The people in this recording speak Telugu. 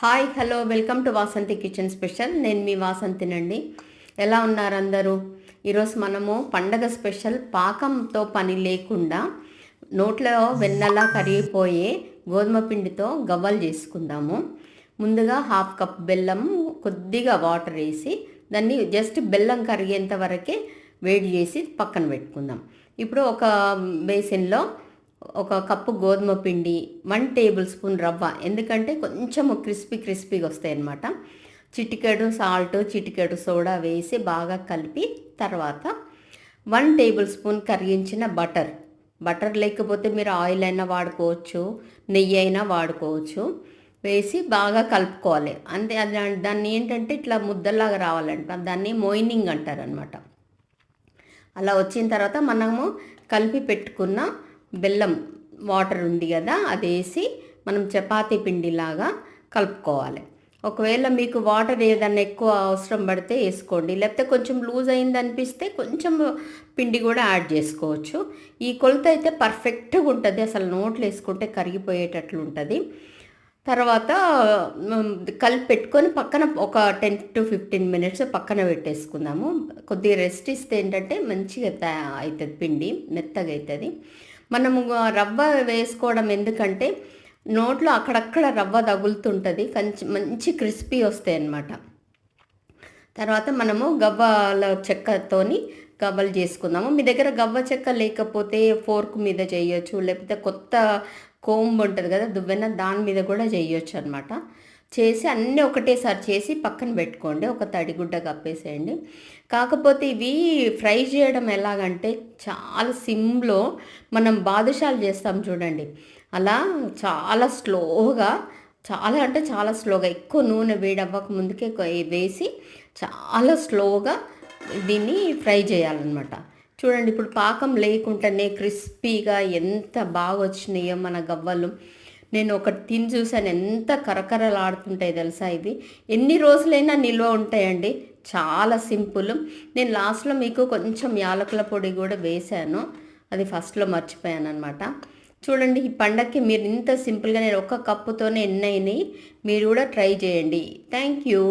Hi hello welcome to Vasanthi kitchen special. నేను మీ వాసంతినండి. ఎలా ఉన్నారు అందరూ ఈరోజు మనము పండగ స్పెషల్ పాకంతో పని లేకుండా నోట్లో వెన్నెలా కరిగిపోయే గోధుమ పిండితో గవ్వలు చేసుకుందాము. ముందుగా హాఫ్ కప్ బెల్లం కొద్దిగా వాటర్ వేసి దాన్ని జస్ట్ బెల్లం కరిగేంత వరకే వేడి చేసి పక్కన పెట్టుకుందాం. ఇప్పుడు ఒక బేసిన్లో ఒక కప్పు గోధుమ పిండి వన్ టేబుల్ స్పూన్ రవ్వ. ఎందుకంటే కొంచెం క్రిస్పీ క్రిస్పీగా వస్తాయి అన్నమాట. చిటికెడు సాల్ట్ చిటికెడు సోడా వేసి బాగా కలిపి తర్వాత వన్ టేబుల్ స్పూన్ కరిగించిన బటర్ బటర్ లేకపోతే మీరు ఆయిల్ అయినా వాడుకోవచ్చు నెయ్యి అయినా వాడుకోవచ్చు. వేసి బాగా కలుపుకోవాలి. అంతే అది దాన్ని ఏంటంటే ఇట్లా ముద్దలాగా రావాలంట. దాన్ని మోయినింగ్ అంటారు అనమాట అలా వచ్చిన తర్వాత మనము కలిపి పెట్టుకున్న బెల్లం వాటర్ ఉంది కదా అది వేసి మనం చపాతీ పిండిలాగా కలుపుకోవాలి. ఒకవేళ మీకు వాటర్ ఏదన్నా ఎక్కువ అవసరం పడితే వేసుకోండి. లేకపోతే కొంచెం లూజ్ అయింది అనిపిస్తే కొంచెం పిండి కూడా యాడ్ చేసుకోవచ్చు. ఈ కొలత అయితే పర్ఫెక్ట్గా ఉంటుంది. అసలు నోట్లు వేసుకుంటే కరిగిపోయేటట్లు ఉంటుంది. తర్వాత కలిపి పెట్టుకొని పక్కన ఒక టెన్ టు ఫిఫ్టీన్ మినిట్స్ పక్కన పెట్టేసుకుందాము. కొద్దిగా రెస్ట్ ఇస్తే ఏంటంటే మంచిగా అవుతుంది పిండి మెత్తగా అవుతుంది. మనము రవ్వ వేసుకోవడం ఎందుకంటే నోట్లో అక్కడక్కడ రవ్వ తగులుతుంటుంది కొంచెం మంచి క్రిస్పీ వస్తాయి అన్నమాట తర్వాత మనము గవ్వల చెక్కతోని గవ్వలు చేసుకుందాము. మీ దగ్గర గవ్వ చెక్క లేకపోతే ఫోర్క్ మీద చేయొచ్చు లేకపోతే కొత్త కోంబు ఉంటుంది కదా దువ్వెన దాని మీద కూడా చేయొచ్చు అనమాట చేసి అన్నీ ఒకటేసారి చేసి పక్కన పెట్టుకోండి. ఒక తడిగుడ్డ కప్పేసేయండి. కాకపోతే ఇవి ఫ్రై చేయడం ఎలాగంటే చాలా సిమ్లో మనం బాదుషాలు చేస్తాం చూడండి. అలా చాలా స్లోగా చాలా అంటే చాలా స్లోగా ఎక్కువ నూనె వేడవ్వక ముందుకే వేసి చాలా స్లోగా దీన్ని ఫ్రై చేయాలన్నమాట. చూడండి ఇప్పుడు పాకం లేకుండానే క్రిస్పీగా ఎంత బాగా వచ్చినాయో మన గవ్వలు. నేను ఒకటి తిని చూసాను ఎంత కరకరలాడుతుంటాయి తెలుసా ఇవి? ఎన్ని రోజులైనా నిల్వ ఉంటాయండి. చాలా సింపుల్. నేను లాస్ట్లో మీకు కొంచెం యాలకుల పొడి కూడా వేశాను. అది ఫస్ట్లో మర్చిపోయాను అనమాట చూడండి ఈ పండక్కి మీరు ఇంత సింపుల్గా నేను ఒక కప్పుతోనే ఎన్ని అయినాయి? మీరు కూడా ట్రై చేయండి. Thank you.